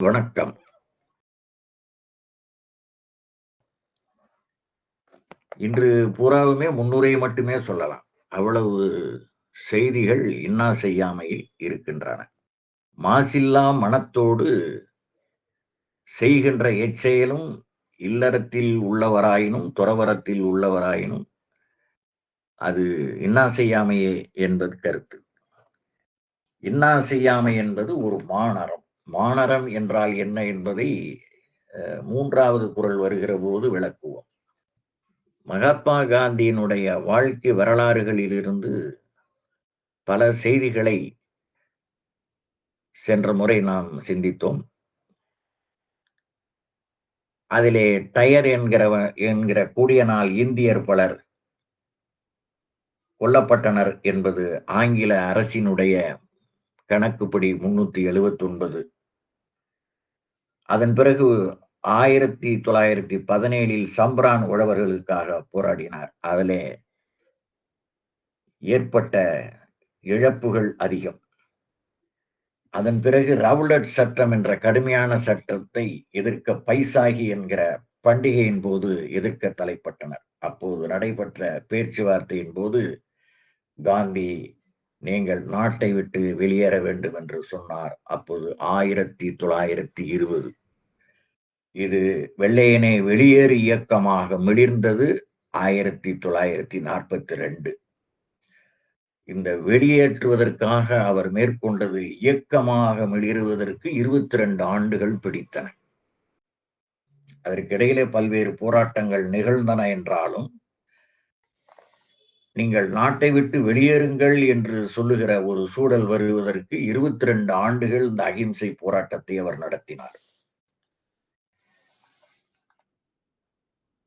வணக்கம். இன்று பூராவுமே முன்னுரை மட்டுமே சொல்லலாம். அவ்வளவு செய்திகள் இன்னா செய்யாமையில் இருக்கின்றன. மாசில்லா மனத்தோடு செய்கின்ற எச்செயலும் இல்லறத்தில் உள்ளவராயினும் துறவரத்தில் உள்ளவராயினும் அது இன்னா செய்யாமையே என்பது கருத்து. இன்னா செய்யாமை என்பது ஒரு மாநரம் மானரம் என்றால் என்ன என்பதை மூன்றாவது குரல் வருகிற போது விளக்குவோம். மகாத்மா காந்தியினுடைய வாழ்க்கை வரலாறுகளிலிருந்து பல செய்திகளை சென்ற முறை நாம் சிந்தித்தோம். அதிலே டயர் என்கிறவ என்கிற கூடிய நாள் இந்தியர் பலர் கொல்லப்பட்டனர் என்பது ஆங்கில அரசினுடைய கணக்குப்படி முன்னூத்தி எழுபத்தி ஒன்பது அதன் பிறகு ஆயிரத்தி தொள்ளாயிரத்தி பதினேழில் சம்பரான் உழவர்களுக்காக போராடினார். அதிலே ஏற்பட்ட இழப்புகள் அதிகம். அதன் பிறகு ரவுலட் சட்டம் என்ற கடுமையான சட்டத்தை எதிர்க்க பைசாகி என்கிற பண்டிகையின் போது எதிர்க்க தலைப்பட்டனர். அப்போது நடைபெற்ற பேச்சுவார்த்தையின் போது காந்தி நீங்கள் நாட்டை விட்டு வெளியேற வேண்டும் என்று சொன்னார். அப்போது ஆயிரத்தி தொள்ளாயிரத்தி இருபது. இது வெள்ளையனே வெளியேறு இயக்கமாக மிளிர்ந்தது ஆயிரத்தி தொள்ளாயிரத்தி நாற்பத்தி ரெண்டு. இந்த வெளியேற்றுவதற்காக அவர் மேற்கொண்டது இயக்கமாக மிளிருவதற்கு இருபத்தி ரெண்டு ஆண்டுகள் பிடித்தன. அதற்கிடையிலே பல்வேறு போராட்டங்கள் நிகழ்ந்தன என்றாலும் நீங்கள் நாட்டை விட்டு வெளியேறுங்கள் என்று சொல்லுகிற ஒரு சூழல் வருவதற்கு இருபத்தி ரெண்டு ஆண்டுகள் இந்த அகிம்சை போராட்டத்தை அவர் நடத்தினார்.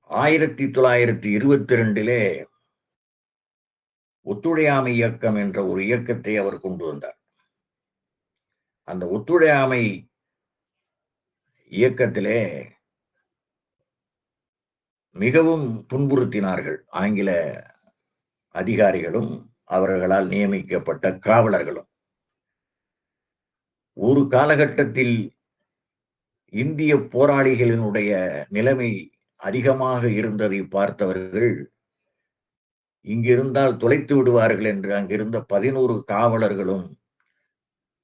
ஆயிரத்தி தொள்ளாயிரத்தி இருபத்தி ரெண்டிலே ஒத்துழையாமை இயக்கம் என்ற ஒரு இயக்கத்தை அவர் கொண்டு வந்தார். அந்த ஒத்துழையாமை இயக்கத்திலே மிகவும் துன்புறுத்தினார்கள் ஆங்கில அதிகாரிகளும் அவர்களால் நியமிக்கப்பட்ட காவலர்களும். ஒரு காலகட்டத்தில் இந்திய போராளிகளினுடைய நிலைமை அதிகமாக இருந்ததை பார்த்தவர்கள் இங்கிருந்தால் தொலைத்து விடுவார்கள் என்று அங்கிருந்த பதினோரு காவலர்களும்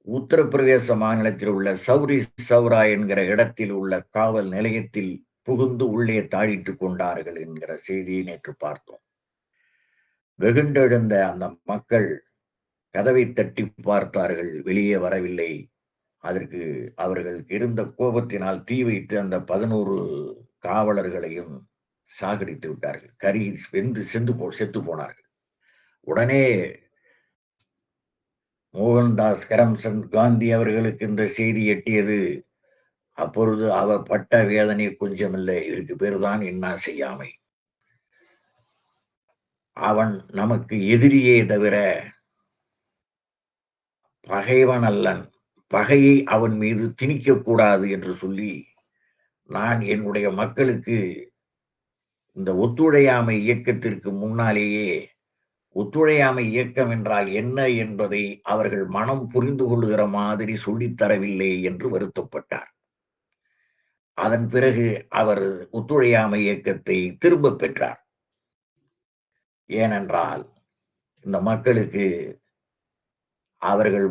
உத்தரப்பிரதேச மாநிலத்தில் உள்ள சௌரி சௌரா என்கிற இடத்தில் உள்ள காவல் நிலையத்தில் புகுந்து உள்ளே தாழிட்டுக் கொண்டார்கள் என்கிற செய்தியை நேற்று பார்த்தோம். வெகுண்டெழுந்த அந்த மக்கள் கதவை தட்டி பார்த்தார்கள். வெளியே வரவில்லை. அதற்கு அவர்கள் இருந்த கோபத்தினால் தீ வைத்து அந்த பதினோரு காவலர்களையும் சாகடித்து விட்டார்கள். கரி வெந்து செந்து போ செத்து போனார்கள். உடனே மோகன்தாஸ் கரம்சந்த் காந்தி அவர்களுக்கு இந்த செய்தி எட்டியது. அப்பொழுது அவர் பட்ட வேதனை கொஞ்சமில்லை. இதற்கு பேர்தான் என்ன செய்யாமை அவன் நமக்கு எதிரியே தவிர பகைவன் அல்லன் பகையை அவன் மீது திணிக்கக்கூடாது என்று சொல்லி நான் என்னுடைய மக்களுக்கு இந்த ஒத்துழையாமை இயக்கத்திற்கு முன்னாலேயே ஒத்துழையாமை இயக்கம் என்றால் என்ன என்பதை அவர்கள் மனம் புரிந்து கொள்ளுகிற மாதிரி சொல்லித்தரவில்லை என்று வருத்தப்பட்டார். அதன் பிறகு அவர் ஒத்துழையாமை இயக்கத்தை திரும்ப பெற்றார். ஏனென்றால் இந்த மக்களுக்கு அவர்கள்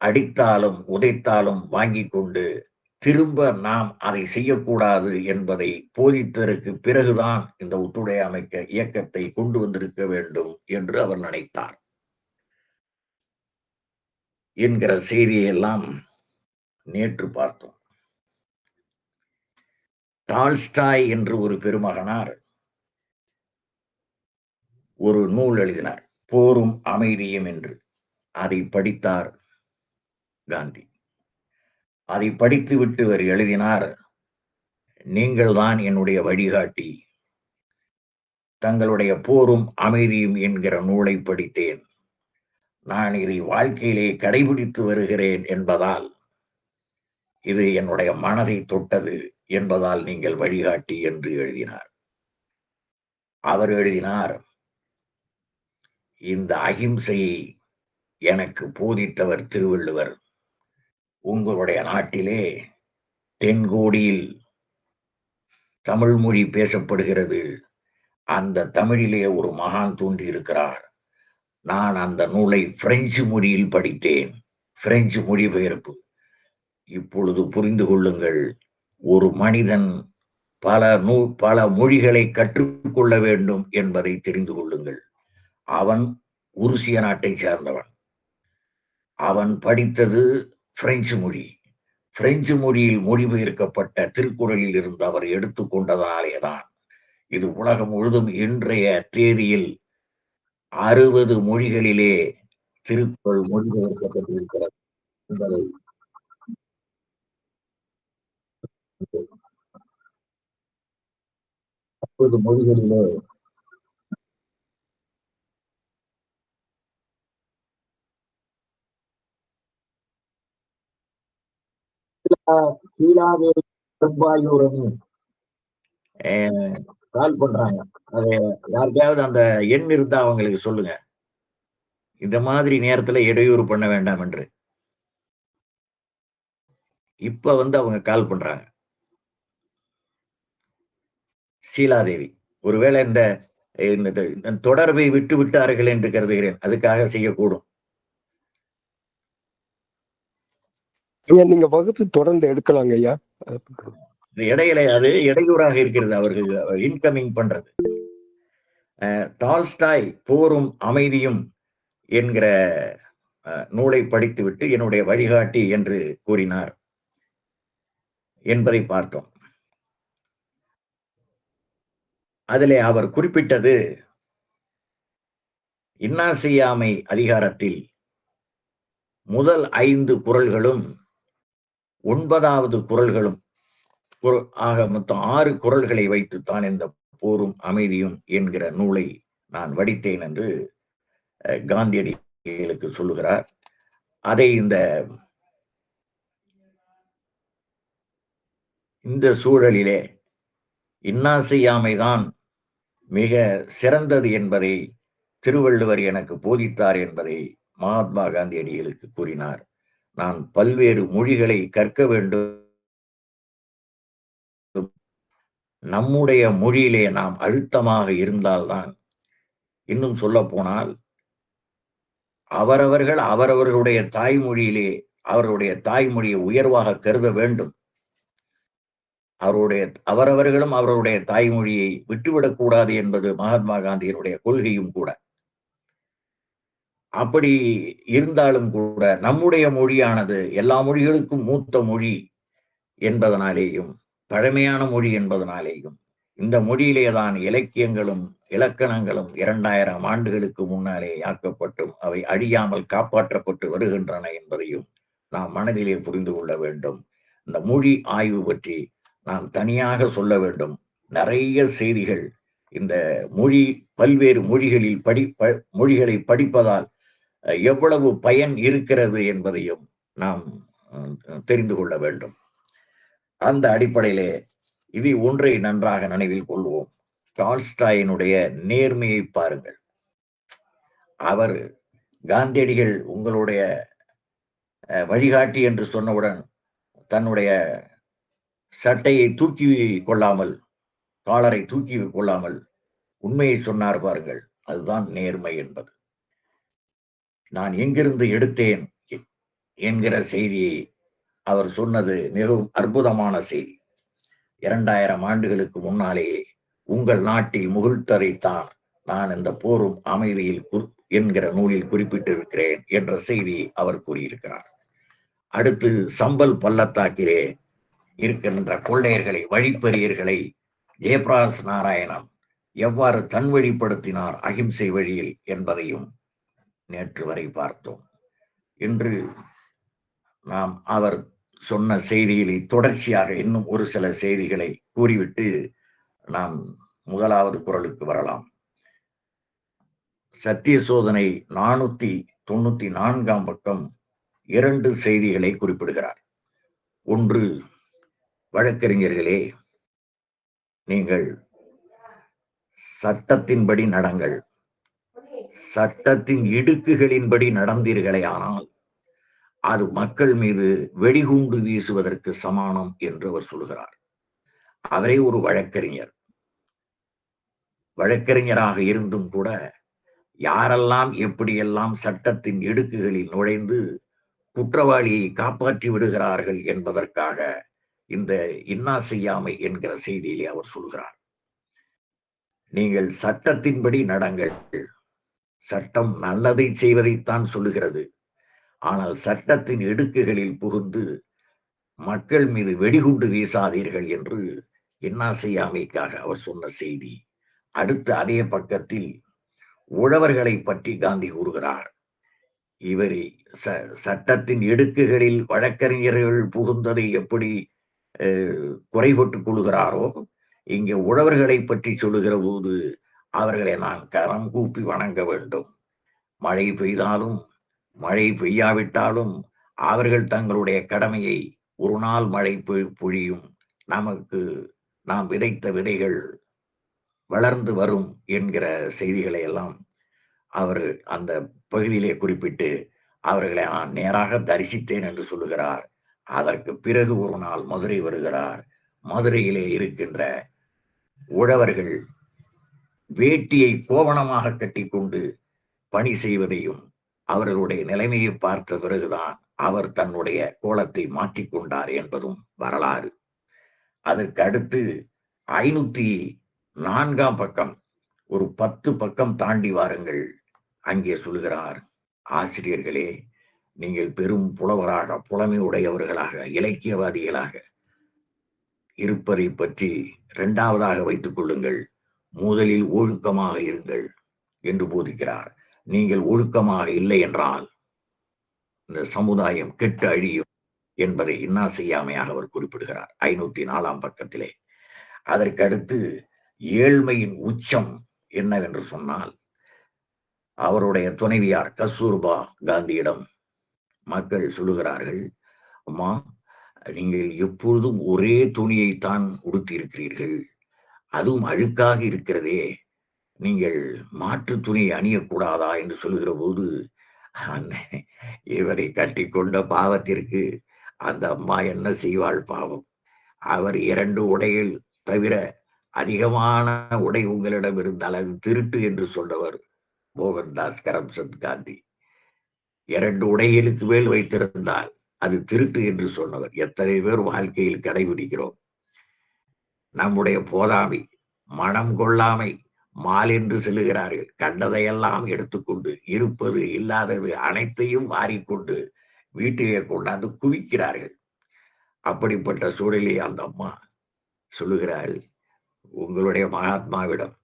அடித்தாலும் உதைத்தாலும் வாங்கி கொண்டு திரும்ப நாம் அதை செய்யக்கூடாது என்பதை போதித்ததற்கு பிறகுதான் இந்த ஒத்துழையாமைக்க இயக்கத்தை கொண்டு வந்திருக்க வேண்டும் என்று அவர் நினைத்தார். என்கிற செய்தியெல்லாம் நேற்று பார்த்தோம். டால்ஸ்டாய் என்று ஒரு பெருமகனார் ஒரு நூல் எழுதினார் போரும் அமைதியும் என்று. அதை படித்தார் காந்தி. அதை படித்துவிட்டு அவர் எழுதினார் நீங்கள் தான் என்னுடைய வழிகாட்டி. தங்களுடைய போரும் அமைதியும் என்கிற நூலை படித்தேன். நான் இதை வாழ்க்கையிலே கடைபிடித்து வருகிறேன் என்பதால் இது என்னுடைய மனதை தொட்டது என்பதால் நீங்கள் வழிகாட்டி என்று எழுதினார். அவர் எழுதினார் இந்த அகிம்சையை எனக்கு போதித்தவர் திருவள்ளுவர். உங்களுடைய நாட்டிலே தென்கோடியில் தமிழ் மொழி பேசப்படுகிறது. அந்த தமிழிலே ஒரு மகான் தோன்றியிருக்கிறார். நான் அந்த நூலை பிரெஞ்சு மொழியில் படித்தேன். பிரெஞ்சு மொழிபெயர்ப்பு. இப்பொழுது புரிந்து கொள்ளுங்கள் ஒரு மனிதன் பல நூ பல மொழிகளை கற்றுக்கொள்ள வேண்டும் என்பதை தெரிந்து கொள்ளுங்கள். அவன் உருசிய நாட்டை சேர்ந்தவன். அவன் படித்தது பிரெஞ்சு மொழி. பிரெஞ்சு மொழியில் மொழிபெயர்க்கப்பட்ட திருக்குறளில் இருந்து அவர் எடுத்துக்கொண்டதாலேதான் இது உலகம் முழுதும் இன்றைய தேதியில் அறுபது மொழிகளிலே திருக்குறள் மொழிபெயர்க்கப்பட்டிருக்கிறது என்பதை அறுபது மொழிகளிலே கால் பண்றாங்க. அது யாருக்கையாவது அந்த எண் இருந்தா அவங்களுக்கு சொல்லுங்க. இந்த மாதிரி நேரத்துல இடையூறு பண்ண வேண்டாம் என்று. இப்ப வந்து அவங்க கால் பண்றாங்க. சீலாதேவி ஒருவேளை இந்த இந்த தொடர்பை விட்டு விட்டார்கள் என்று கருதுகிறேன். அதுக்காக செய்யக்கூடும். நீங்க வகுப்பு தொடர்ந்து எடுக்கலாங்க ஐயா. இடையில அது இடையூறாக இருக்கிறது அவர்கள் இன்கமிங் பண்றது. டால்ஸ்டாய் போரும் அமைதியும் என்கிற நூலை படித்துவிட்டு என்னுடைய வழிகாட்டி என்று கூறினார் என்பதை பார்த்தோம். அதிலே அவர் குறிப்பிட்டது இன்னாசியாமை அதிகாரத்தில் முதல் ஐந்து குரல்களும் ஒன்பதாவது குரல்களும் ஆக மொத்தம் ஆறு குரல்களை வைத்துத்தான் இந்த போரும் அமைதியும் என்கிற நூலை நான் வடித்தேன் என்று காந்தியடிகளுக்கு சொல்லுகிறார். அதை இந்த இந்த சூழலிலே இன்னாசையாமைதான் மிக சிறந்தது என்பதை திருவள்ளுவர் எனக்கு போதித்தார் என்பதை மகாத்மா காந்தியடிகளுக்கு கூறினார். நான் பல்வேறு மொழிகளை கற்க வேண்டும். நம்முடைய மொழியிலே நாம் அழுத்தமாக இருந்தால்தான் இன்னும் சொல்ல போனால் அவரவர்கள் அவரவர்களுடைய தாய்மொழியிலே அவர்களுடைய தாய்மொழியை உயர்வாக கருத வேண்டும். அவருடைய அவரவர்களும் அவருடைய தாய்மொழியை விட்டுவிடக்கூடாது என்பது மகாத்மா காந்தியினுடைய கொள்கையும் கூட. அப்படி இருந்தாலும் கூட நம்முடைய மொழியானது எல்லா மொழிகளுக்கும் மூத்த மொழி என்பதனாலேயும் பழமையான மொழி என்பதனாலேயும் இந்த மொழியிலே தான் இலக்கியங்களும் இலக்கணங்களும் இரண்டாயிரம் ஆண்டுகளுக்கு முன்னாலே ஆக்கப்பட்டும் அவை அழியாமல் காப்பாற்றப்பட்டு வருகின்றன என்பதையும் நாம் மனதிலே புரிந்து கொள்ள வேண்டும். இந்த மொழி ஆய்வு பற்றி நாம் தனியாக சொல்ல வேண்டும். நிறைய செய்திகள் இந்த மொழி பல்வேறு மொழிகளில் படி மொழிகளை படிப்பதால் எவ்வளவு பயன் இருக்கிறது என்பதையும் நாம் தெரிந்து கொள்ள வேண்டும். அந்த அடிப்படையிலே இது ஒன்றை நன்றாக நினைவில் கொள்வோம். டால்ஸ்டாயினுடைய நேர்மையை பாருங்கள். அவர் காந்தியடிகள் உங்களுடைய வழிகாட்டி என்று சொன்னவுடன் தன்னுடைய சட்டையை தூக்கி கொள்ளாமல் காலரை தூக்கி கொள்ளாமல் உண்மையை சொன்னார் பாருங்கள். அதுதான் நேர்மை என்பது. நான் எங்கிருந்து எடுத்தேன் என்கிற செய்தியை அவர் சொன்னது மிகவும் அற்புதமான செய்தி. இரண்டாயிரம் ஆண்டுகளுக்கு முன்னாலேயே உங்கள் நாட்டில் முகிழ்த்ததைத்தான் நான் இந்த போரும் அமைதியில் என்கிற நூலில் குறிப்பிட்டிருக்கிறேன் என்ற செய்தி அவர் கூறியிருக்கிறார். அடுத்து சம்பல் பள்ளத்தாக்கிலே இருக்கின்ற கொள்ளையர்களை வழிப்பறியர்களை ஜெயபிராஸ் நாராயணன் எவ்வாறு தன்வழிப்படுத்தினார் அகிம்சை வழியில் என்பதையும் நேற்று வரை பார்த்தோம். இன்று நாம் அவர் சொன்ன செய்திகளை தொடர்ச்சியாக இன்னும் ஒரு சில செய்திகளை கூறிவிட்டு நாம் முதலாவது குரலுக்கு வரலாம். சத்திய சோதனை நானூத்தி தொண்ணூத்தி நான்காம் பக்கம் இரண்டு செய்திகளை குறிப்பிடுகிறார். ஒன்று வழக்கறிஞர்களே நீங்கள் சட்டத்தின்படி நடங்கள். சட்டத்தின் இடுக்குகளின்படி நடந்தீர்களே ஆனால் அது மக்கள் மீது வெடிகுண்டு வீசுவதற்கு சமானம் என்று அவர் சொல்கிறார். அவரே ஒரு வழக்கறிஞர். வழக்கறிஞராக இருந்தும் கூட யாரெல்லாம் எப்படியெல்லாம் சட்டத்தின் இடுக்குகளில் நுழைந்து குற்றவாளியை காப்பாற்றி விடுகிறார்கள் என்பதற்காக இந்த இன்னா செய்யாமை என்கிற செய்தியிலே அவர் சொல்கிறார். நீங்கள் சட்டத்தின்படி நடங்கள். சட்டம் நல்லதை செய்வதைத்தான் சொல்லுகிறது. ஆனால் சட்டத்தின் இடுக்குகளில் புகுந்து மக்கள் மீது வெடிகுண்டு வீசாதீர்கள் என்று என்ன செய்யாமைக்காக அவர் சொன்ன செய்தி. அடுத்து அதே பக்கத்தில் உழவர்களை பற்றி காந்தி கூறுகிறார். இவரை ச சட்டத்தின் இடுக்குகளில் வழக்கறிஞர்கள் புகுந்ததை எப்படி குறைபட்டுக் கொள்கிறாரோ இங்கே உழவர்களை பற்றி சொல்லுகிற போது அவர்களை நான் கரம் கூப்பி வணங்க வேண்டும். மழை பெய்தாலும் மழை பெய்யாவிட்டாலும் அவர்கள் தங்களுடைய கடமையை ஒரு நாள் மழை பொழியும். நமக்கு நாம் விதைத்த விதைகள் வளர்ந்து வரும் என்கிற செய்திகளை எல்லாம் அவர் அந்த பகுதியிலே குறிப்பிட்டு அவர்களை நான் நேராக தரிசித்தேன் என்று சொல்லுகிறார். அதற்கு பிறகு ஒரு நாள் மதுரை வருகிறார். மதுரையிலே இருக்கின்ற உழவர்கள் வேட்டியை கோவணமாக கட்டிக்கொண்டு பணி செய்வதையும் அவர்களுடைய நிலைமையை பார்த்த பிறகுதான் அவர் தன்னுடைய கோலத்தை மாற்றிக்கொண்டார் என்பதும் வரலாறு. அதற்கு அடுத்து ஐநூத்தி நான்காம் பக்கம் ஒரு பத்து பக்கம் தாண்டி வாருங்கள். அங்கே சொல்கிறார் ஆசிரியர்களே நீங்கள் பெரும் புலவராக புலமை உடையவர்களாக இலக்கியவாதிகளாக இருப்பதை பற்றி இரண்டாவதாக வைத்துக் கொள்ளுங்கள். முதலில் ஒழுக்கமாக இருங்கள் என்று போதிக்கிறார். நீங்கள் ஒழுக்கமாக இல்லை என்றால் இந்த சமுதாயம் கெட்டு அழியும் என்பதை இன்னா செய்யாமையாக அவர் குறிப்பிடுகிறார். ஐநூத்தி நாலாம் பக்கத்திலே. அதற்கடுத்து ஏழ்மையின் உச்சம் என்னவென்று சொன்னால் அவருடைய துணைவியார் கஸ்தூர்பா காந்தியிடம் மக்கள் சொல்லுகிறார்கள் அம்மா நீங்கள் எப்பொழுதும் ஒரே துணியைத்தான் உடுத்தியிருக்கிறீர்கள். அதுவும் அழுக்காக இருக்கிறதே. நீங்கள் மாற்று துணி அணியக்கூடாதா என்று சொல்லுகிற போது இவரை கட்டி கொண்ட பாவத்திற்கு அந்த அம்மா என்ன செய்வாள் பாவம். அவர் இரண்டு உடையில் தவிர அதிகமான உடை உங்களிடம் இருந்தால் அது திருட்டு என்று சொன்னவர் மோகன்தாஸ் கரம்சந்த் காந்தி. இரண்டு உடைகளுக்கு மேல் வைத்திருந்தால் அது திருட்டு என்று சொன்னவர். எத்தனை பேர் வாழ்க்கையில் கடைபிடிக்கிறோம். நம்முடைய போதாமை மனம் கொள்ளாமை மால் என்று செல்லுகிறார்கள். கண்டதையெல்லாம் எடுத்துக்கொண்டு இருப்பது இல்லாதது அனைத்தையும் மாறிக்கொண்டு வீட்டிலே கொண்டாந்து குவிக்கிறார்கள். அப்படிப்பட்ட சூழலே அந்த அம்மா சொல்லுகிறாள் உங்களுடைய மகாத்மாவிடம்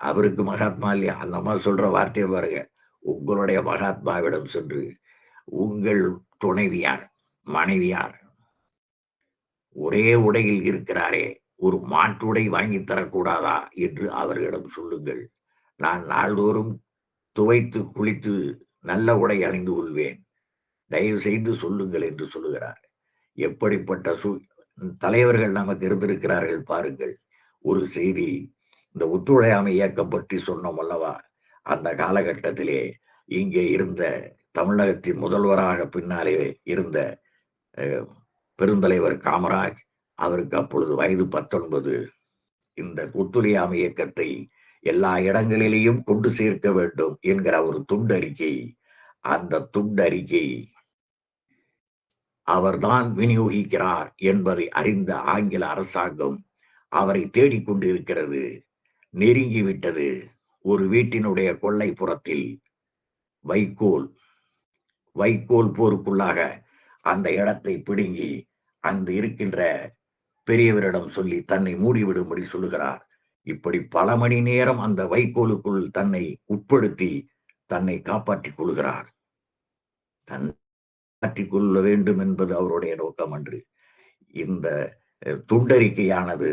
அவருக்கு மகாத்மா இல்லையா? அந்த அம்மா சொல்ற வார்த்தையை பாருங்க. உங்களுடைய மகாத்மாவிடம் சென்று உங்கள் துணைவியார் மனைவியார் ஒரே உடையில் இருக்கிறாரே ஒரு மாற்றுடை வாங்கி தரக்கூடாதா என்று அவர்களிடம் சொல்லுங்கள். நான் நாள்தோறும் துவைத்து குளித்து நல்ல உடை அணிந்து கொள்வேன். தயவு செய்து சொல்லுங்கள் என்று சொல்லுகிறார். எப்படிப்பட்ட சூ தலைவர்கள் நமக்கு இருந்திருக்கிறார்கள் பாருங்கள். ஒரு செய்தி இந்த ஒத்துழையாமை இயக்கம் பற்றி சொன்னோம் அல்லவா? அந்த காலகட்டத்திலே இங்கே இருந்த தமிழகத்தின் முதல்வராக பின்னாலே இருந்த பெருந்தலைவர் காமராஜ் அவருக்கு அப்பொழுது வயது பத்தொன்பது. இந்த ஒத்துழையாமை இயக்கத்தை எல்லா இடங்களிலேயும் கொண்டு சேர்க்க வேண்டும் என்கிற ஒரு துண்டறிக்கை. அந்த துண்டறிக்கை அவர்தான் விநியோகிக்கிறார் என்பதை அறிந்த ஆங்கில அரசாங்கம் அவரை தேடிக்கொண்டிருக்கிறது நெருங்கிவிட்டது. ஒரு வீட்டினுடைய கொள்ளைப்புறத்தில் வைக்கோல் வைக்கோல் போருக்குள்ளாக அந்த இடத்தை பிடுங்கி அங்கு இருக்கின்ற பெரியவரிடம் சொல்லி தன்னை மூடிவிடும்படி சொல்லுகிறார். இப்படி பல மணி நேரம் அந்த வைக்கோலுக்குள் தன்னை உட்படுத்தி தன்னை காப்பாற்றிக் கொள்கிறார். தன் காட்டிக் கொள்ள வேண்டும் என்பது அவருடைய நோக்கம் அன்று. இந்த துண்டறிக்கையானது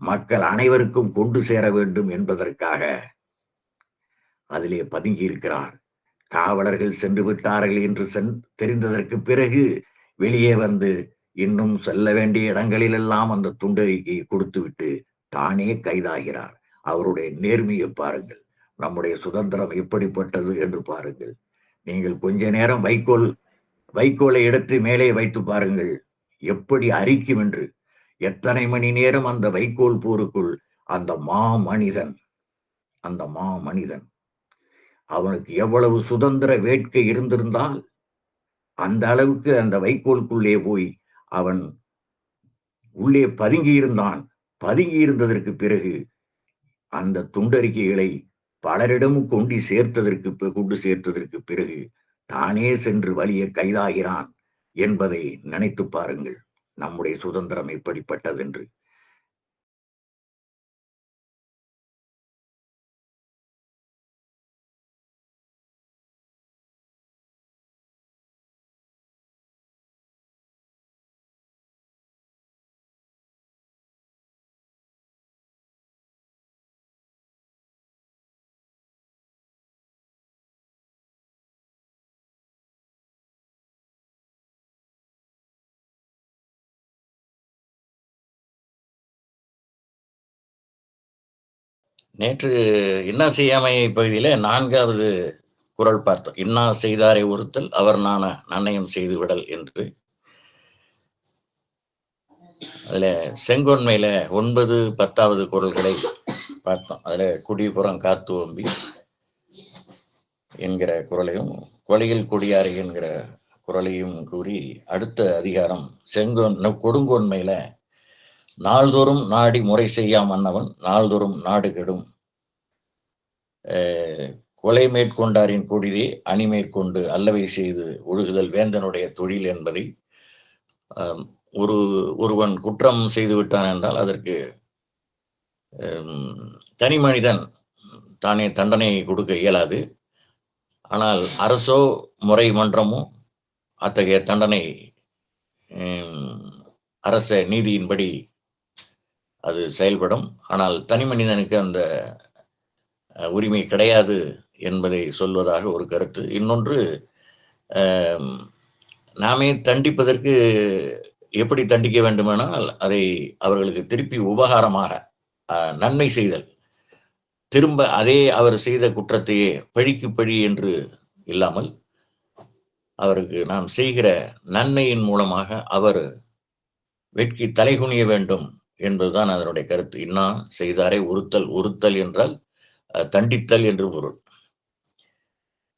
மக்கள் அனைவருக்கும் கொண்டு சேர வேண்டும் என்பதற்காக அதிலே பதுங்கி இருக்கிறார் காவலர்கள் சென்று விட்டார்கள் என்று தெரிந்ததற்கு பிறகு வெளியே வந்து இன்னும் செல்ல வேண்டிய இடங்களிலெல்லாம் அந்த துண்டறிக்கையை கொடுத்துவிட்டு தானே கைதாகிறார். அவருடைய நேர்மையை பாருங்கள். நம்முடைய சுதந்திரம் எப்படிப்பட்டது என்று பாருங்கள். நீங்கள் கொஞ்ச நேரம் வைக்கோல் வைக்கோலை எடுத்து மேலே வைத்து பாருங்கள். எப்படி அரிக்கும் என்று. எத்தனை மணி நேரம் அந்த வைக்கோல் போருக்குள் அந்த மா மனிதன் அந்த மா மனிதன் அவனுக்கு எவ்வளவு சுதந்திர வேட்கை இருந்திருந்தால் அந்த அளவுக்கு அந்த வைக்கோலுக்குள்ளே போய் அவன் உள்ளே பதுங்கி இருந்தான் பதுங்கி பிறகு அந்த துண்டறிக்கைகளை பலரிடமும் கொண்டு சேர்த்ததற்கு கொண்டு சேர்த்ததற்கு பிறகு தானே சென்று வலிய கைதாகிறான் என்பதை நினைத்து பாருங்கள். நம்முடைய சுதந்திரம் எப்படிப்பட்டதென்று. நேற்று இன்னா செய்யாமை பகுதியில நான்காவது குரல் பார்த்தோம். இன்னா செய்தாரை ஒருத்தல் அவர் நான நன்னயம் செய்து விடல் என்று. அதில் செங்கொன்மையில் ஒன்பது பத்தாவது குரல்களை பார்த்தோம். அதில் குடிபுறம் காத்து ஓம்பி என்கிற குரலையும் கொலையில் கொடியாறு என்கிற குரலையும் கூறி அடுத்த அதிகாரம் செங்கொன் கொடுங்கோன்மையில் நாள்தோறும் நாடி முறை செய்யாம் மன்னவன் நாள்தோறும் நாடு கெடும். கொலை மேற்கொண்டாரின் கொடிதே அணி மேற்கொண்டு அல்லவை செய்து ஒழுகுதல் வேந்தனுடைய தொழில் என்பதை ஒரு ஒருவன் குற்றம் செய்து விட்டான் என்றால் அதற்கு தனி மனிதன் தானே தண்டனை கொடுக்க இயலாது. ஆனால் அரசோ முறை மன்றமோ அத்தகைய தண்டனை அரச நீதியின்படி அது செயல்படும். ஆனால் தனி மனிதனுக்கு அந்த உரிமை கிடையாது என்பதை சொல்வதாக ஒரு கருத்து. இன்னொன்று நாமே தண்டிப்பதற்கு எப்படி தண்டிக்க வேண்டுமானால் அதை அவர்களுக்கு திருப்பி உபகாரமாக நன்மை செய்தல். திரும்ப அதே அவர் செய்த குற்றத்தையே பழிக்கு பழி என்று இல்லாமல் அவருக்கு நாம் செய்கிற நன்மையின் மூலமாக அவர் வெட்கி தலைகுனிய வேண்டும் என்பதுதான் அதனுடைய கருத்து. இன்னா செய்தாரை உறுத்தல் உறுத்தல் என்றால் தண்டித்தல் என்று பொருள்.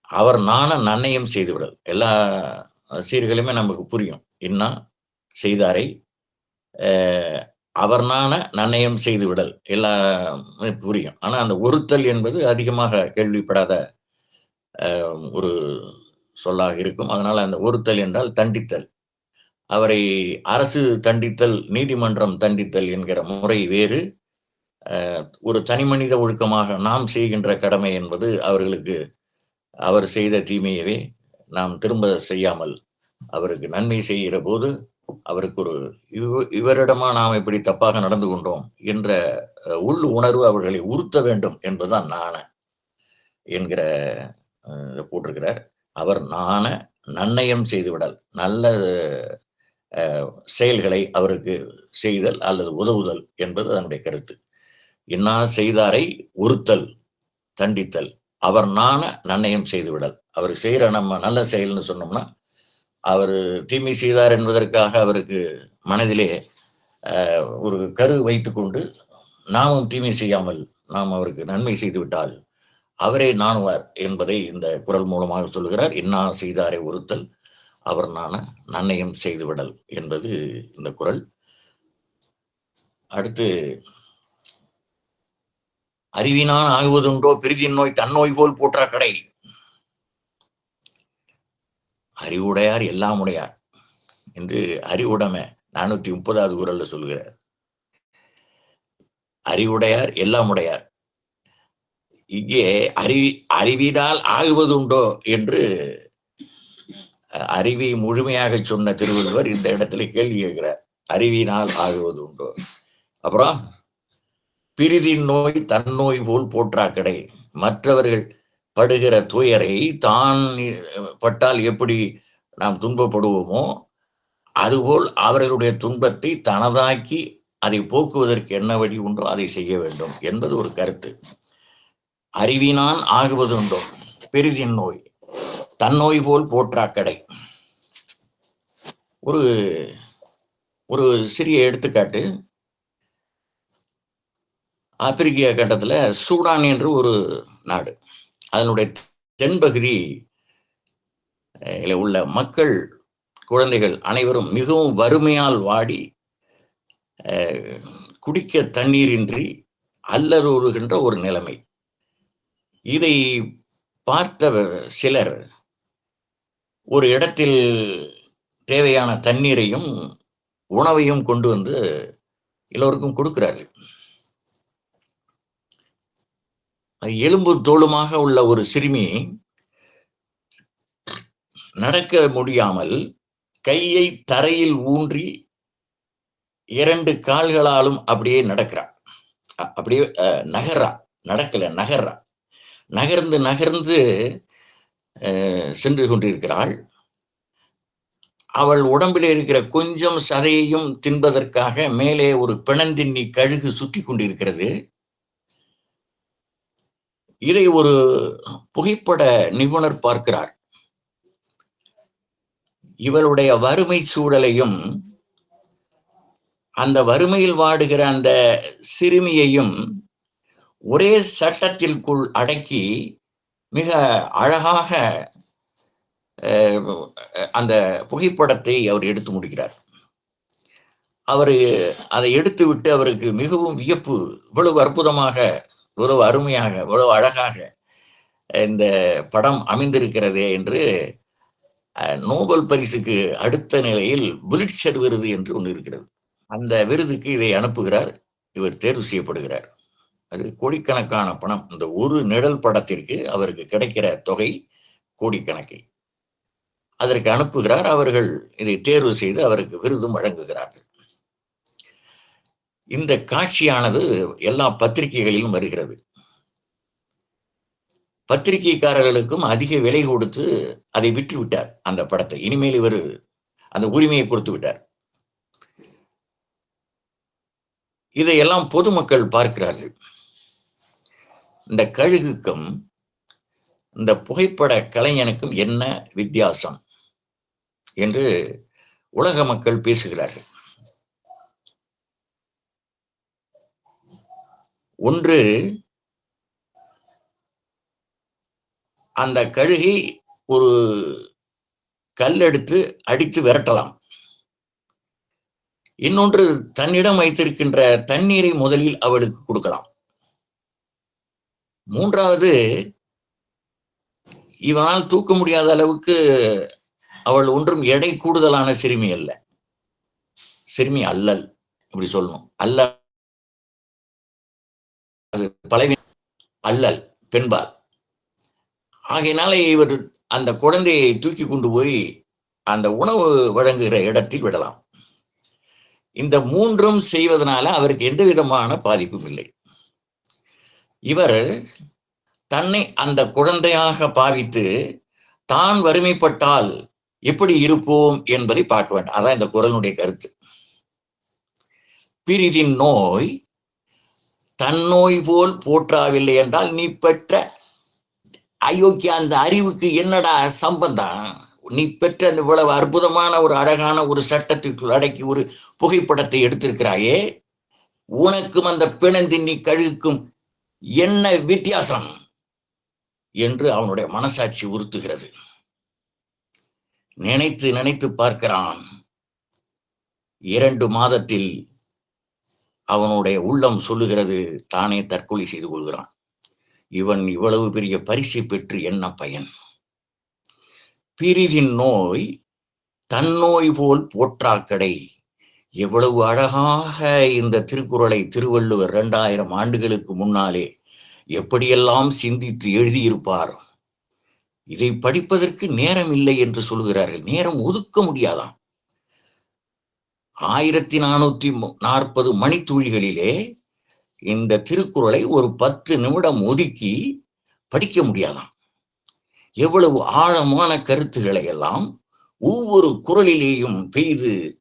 அவர் நாண நன்னயம் செய்துவிடல். எல்லா சீர்களுமே நமக்கு புரியும். இன்னா செய்தாரை அவர் நாண நன்னயம் செய்து விடல் எல்லாமே புரியும். ஆனா அந்த ஒருத்தல் என்பது அதிகமாக கேள்விப்படாத ஒரு சொல்லாக இருக்கும். அதனால அந்த ஒருத்தல் என்றால் தண்டித்தல். அவரை அரசு தண்டித்தல் நீதிமன்றம் தண்டித்தல் என்கிற முறை வேறு. ஒரு தனிமனித ஒழுக்கமாக நாம் செய்கின்ற கடமை என்பது அவர்களுக்கு அவர் செய்த தீமையவே. நாம் திரும்ப செய்யாமல் அவருக்கு நன்மை செய்கிற போது அவருக்கு ஒரு இவ- இவரிடமா நாம் இப்படி தப்பாக நடந்து கொண்டோம் என்ற உள் உணர்வு அவர்களை உறுத்த வேண்டும் என்பதுதான் நாண என்கிற போட்டிருக்கிறார். அவர் நாண நன்னயம் செய்துவிடல். நல்ல செயல்களை அவருக்கு செய்தல் அல்லது உதவுதல் என்பது அதனுடைய கருத்து. இன்னா செய்தாரை உறுத்தல் தண்டித்தல் அவர் நாண நன்னயம் செய்துவிடல். அவர் செய்கிற நம்ம நல்ல செயல்னு சொன்னோம்னா அவர் தீமை செய்தார் என்பதற்காக அவருக்கு மனதிலே ஒரு கரு வைத்துக்கொண்டு நாமும் தீமை செய்யாமல் நாம் அவருக்கு நன்மை செய்துவிட்டால் அவரே நாணுவார் என்பதை இந்த குரல் மூலமாக சொல்லுகிறார். இன்னா செய்தாரை ஒருத்தல் அவர் நான நன்னயம் செய்துவிடல் என்பது இந்த குரல். அடுத்து அறிவினான் ஆகுவதுண்டோ பிரிதின் நோய் தன்னோய் போல் போற்றா கடை. அறிவுடையார் எல்லாம் உடையார் என்று அறிவுடைமை நானூத்தி முப்பதாவது குரல்ல சொல்கிறார் அறிவுடையார் எல்லாம் உடையார் இங்கே அறிவி அறிவினால் ஆகுவதுண்டோ என்று அறிவை முழுமையாக சொன்ன திருவள்ளுவர் இந்த இடத்துல கேள்வி கேட்கிறார். அறிவினால் ஆகுவது உண்டோ. அப்புறம் பிரிதின் நோய் தன்னோய் போல் போற்றா கடை மற்றவர்கள் படுகிற துயரை தான் பட்டால் எப்படி நாம் துன்பப்படுவோமோ அதுபோல் அவர்களுடைய துன்பத்தை தனதாக்கி அதை போக்குவதற்கு என்ன வழி உண்டோ அதை செய்ய வேண்டும் என்பது ஒரு கருத்து. அறிவினான் ஆகுவதுண்டோ பெரிதின் நோய். தன்னோய் போல் போற்றாக்கடை. ஒரு ஒரு சிறிய எடுத்துக்காட்டு. ஆப்பிரிக்க கட்டத்தில் சூடான் என்று ஒரு நாடு. அதனுடைய தென்பகுதி உள்ள மக்கள் குழந்தைகள் அனைவரும் மிகவும் வறுமையால் வாடி குடிக்க தண்ணீரின்றி அல்லறுகின்ற ஒரு நிலைமை. இதை பார்த்த சிலர் ஒரு இடத்தில் தேவையான தண்ணீரையும் உணவையும் கொண்டு வந்து எல்லோருக்கும் கொடுக்கிறார்கள். எலும்பு தோளுமாக உள்ள ஒரு சிறுமி நடக்க முடியாமல் கையை தரையில் ஊன்றி இரண்டு கால்களாலும் அப்படியே நடக்கிறார் அப்படியே நகர்றா. நடக்கல நகர்றா. நகர்ந்து நகர்ந்து சென்று கொண்டிருக்கிறாள். அவள் உடம்பில் இருக்கிற கொஞ்சம் சதையையும் தின்பதற்காக மேலே ஒரு பிணந்தின்னி கழுகு சுற்றி கொண்டிருக்கிறது. இதை ஒரு புகைப்பட நிபுணர் பார்க்கிறார். இவளுடைய வறுமை சூழலையும் அந்த வறுமையில் வாடுகிற அந்த சிறுமியையும் ஒரே சட்டத்திற்குள் அடக்கி மிக அழகாக அந்த புகைப்படத்தை அவர் எடுத்து முடிக்கிறார். அவர் அதை எடுத்து விட்டு அவருக்கு மிகவும் வியப்பு இவ்வளவு அற்புதமாக இவ்வளவு அருமையாக இவ்வளவு அழகாக இந்த படம் அமைந்திருக்கிறதே என்று நோபல் பரிசுக்கு அடுத்த நிலையில் புலிட்சர் விருது என்று ஒன்று இருக்கிறது. அந்த விருதுக்கு இதை அனுப்புகிறார் இவர் தேர்வு செய்யப்படுகிறார். அது கோடிக்கணக்கான பணம். இந்த ஒரு நிழல் படத்திற்கு அவருக்கு கிடைக்கிற தொகை கோடிக்கணக்கில். அதற்கு அனுப்புகிறார். அவர்கள் இதை தேர்வு செய்து அவருக்கு விருதும் வழங்குகிறார்கள். இந்த காட்சியானது எல்லா பத்திரிகைகளிலும் வருகிறது. பத்திரிகைக்காரர்களுக்கும் அதிக விலை கொடுத்து அதை விற்று விட்டார் அந்த படத்தை. இனிமேல் இவர் அந்த உரிமையை கொடுத்து விட்டார். இதையெல்லாம் பொதுமக்கள் பார்க்கிறார்கள். இந்த கழுகுக்கும் இந்த புகைப்பட கலைஞனுக்கும் என்ன வித்தியாசம் என்று உலக மக்கள் பேசுகிறார்கள். ஒன்று அந்த கழுகை ஒரு கல் எடுத்து அடித்து விரட்டலாம். இன்னொன்று தன்னிடம் வைத்திருக்கின்ற தண்ணீரை முதலில் அவளுக்கு கொடுக்கலாம். மூன்றாவது இவனால் தூக்க முடியாத அளவுக்கு அவள் ஒன்றும் எடை கூடுதலான சிறுமி அல்ல. சிறுமி அல்லல் இப்படி சொல்லணும். அல்ல அது பழைய அல்லல் பெண்பால். ஆகையினால இவர் அந்த குழந்தையை தூக்கி கொண்டு போய் அந்த உணவு வழங்குகிற இடத்தில் விடலாம். இந்த மூன்றும் செய்வதனால அவருக்கு எந்த விதமான பாதிப்பும் இல்லை. இவர் தன்னை அந்த குழந்தையாக பாவித்து தான் வறுமைப்பட்டால் எப்படி இருப்போம் என்பதை பார்க்க வேண்டும். அதான் இந்த குரலுடைய கருத்து. பிரிதின் நோய் தன்னோய் போல் போற்றாவில்லை என்றால் நீ பெற்ற அயோக்கிய அந்த அறிவுக்கு என்னடா சம்பந்தம்? நீ பெற்ற அந்த இவ்வளவு அற்புதமான ஒரு அழகான ஒரு சட்டத்திற்குள் அடக்கி ஒரு புகைப்படத்தை எடுத்திருக்கிறாயே. உனக்கும் அந்த பிணந்தின்னி கழுகுக்கும் என்ன வித்தியாசம் என்று அவனுடைய மனசாட்சி உறுத்துகிறது. நினைத்து நினைத்து பார்க்கிறான். இரண்டு மாதத்தில் அவனுடைய உள்ளம் சொல்லுகிறது தானே தற்கொலை செய்து கொள்கிறான். இவன் இவ்வளவு பெரிய பரிசை பெற்று என்ன பயன்? பிரிதின் நோய் தன்னோய் போல் போற்றாக்கடை எவ்வளவு அழகாக இந்த திருக்குறளை திருவள்ளுவர் இரண்டாயிரம் ஆண்டுகளுக்கு முன்னாலே எப்படியெல்லாம் சிந்தித்து எழுதியிருப்பார் இதை படிப்பதற்கு நேரம் இல்லை என்று சொல்கிறார்கள். நேரம் ஒதுக்க முடியாதாம். ஆயிரத்தி நானூத்தி நாற்பது மணித்துளிகளிலே இந்த திருக்குறளை ஒரு பத்து நிமிடம் ஒதுக்கி படிக்க முடியாதாம். எவ்வளவு ஆழமான கருத்துக்களை எல்லாம் ஒவ்வொரு குரலிலேயும் பெய்து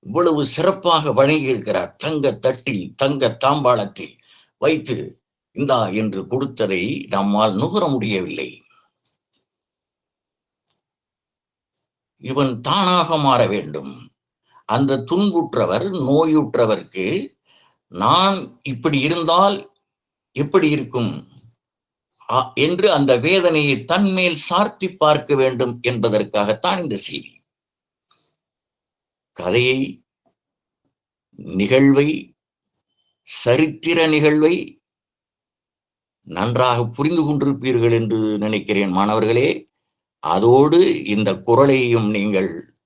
இவ்வளவு சிறப்பாக வழங்கியிருக்கிறார் தங்க தட்டில் தங்க தாம்பாளத்தில் வைத்து இந்தா என்று கொடுத்ததை நம்மால் நுகர முடியவில்லை. இவன் தானாக மாற வேண்டும். அந்த துன்புற்றவர் நோயுற்றவருக்கு நான் இப்படி இருந்தால் எப்படி இருக்கும்? அ- என்று அந்த வேதனையை தன்மேல் சார்த்தி பார்க்க வேண்டும் என்பதற்காகத்தான் இந்த செய்தி. கதையை நிகழ்வை சரித்திர நிகழ்வை நன்றாக புரிந்து கொண்டிருப்பீர்கள் என்று நினைக்கிறேன் மாணவர்களே. அதோடு இந்த குரலையும் நீங்கள்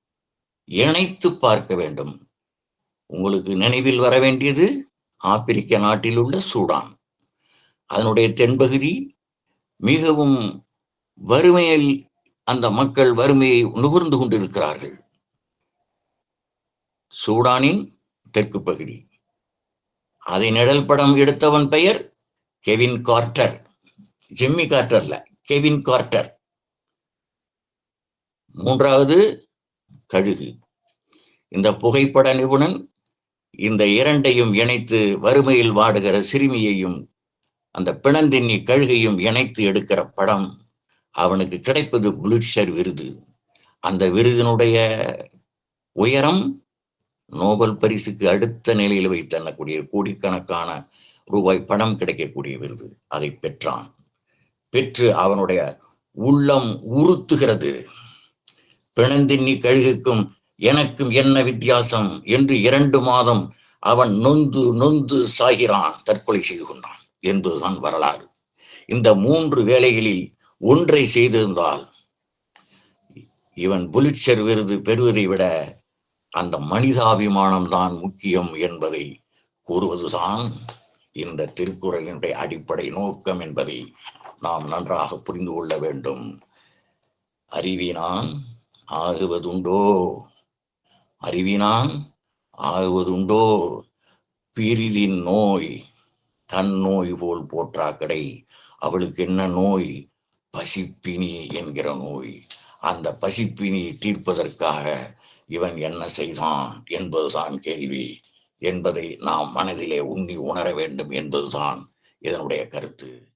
இணைத்து பார்க்க வேண்டும். உங்களுக்கு நினைவில் வர வேண்டியது ஆப்பிரிக்க நாட்டில் உள்ள சூடான். அதனுடைய தென்பகுதி மிகவும் வறுமையில் அந்த மக்கள் வறுமையை நுகர்ந்து கொண்டிருக்கிறார்கள். சூடானின் தெற்கு பகுதி. அதை நிழல் படம் எடுத்தவன் பெயர் கெவின் கார்ட்டர். ஜிம்மி கார்ட்டர்ல கெவின் கார்ட்டர். மூன்றாவது கழுகு. இந்த புகைப்பட நிபுணன் இந்த இரண்டையும் இணைத்து வறுமையில் வாடுகிற சிறுமியையும் அந்த பிணந்தின்னி கழுகையும் இணைத்து எடுக்கிற படம் அவனுக்கு கிடைப்பது புலிட்சர் விருது. அந்த விருதினுடைய உயரம் நோபல் பரிசுக்கு அடுத்த நிலையில் வைத்தள்ளக்கூடிய கோடிக்கணக்கான ரூபாய் பணம் கிடைக்கக்கூடிய விருது அதை பெற்றான். பெற்று அவனுடைய உள்ளம் உறுத்துகிறது. பிணந்தின்னி கழுகுக்கும் எனக்கும் என்ன வித்தியாசம் என்று இரண்டு மாதம் அவன் நொந்து நொந்து சாகிறான் தற்கொலை செய்து கொண்டான் என்பதுதான் வரலாறு. இந்த மூன்று வேலைகளில் ஒன்றை செய்திருந்தால் இவன் புலிட்சர் விருது பெறுவதை விட அந்த மனிதாபிமானம் தான் முக்கியம் என்பதை கூறுவதுதான் இந்த திருக்குறளினுடைய அடிப்படை நோக்கம் என்பதை நாம் நன்றாக புரிந்து கொள்ள வேண்டும். அறிவினான் ஆகுவதுண்டோ? அறிவினான் ஆகுவதுண்டோ? பிரிதின் நோய் தன் நோய் போல் போற்றாக்கடை. அவளுக்கு என்ன நோய்? பசிப்பினி என்கிற நோய். அந்த பசிப்பினியை தீர்ப்பதற்காக இவன் என்ன செய்தான் என்பதுதான் கேள்வி. என்பதை நாம் மனதிலே உண்ணி உணர வேண்டும் என்பதுதான் இதனுடைய கருத்து.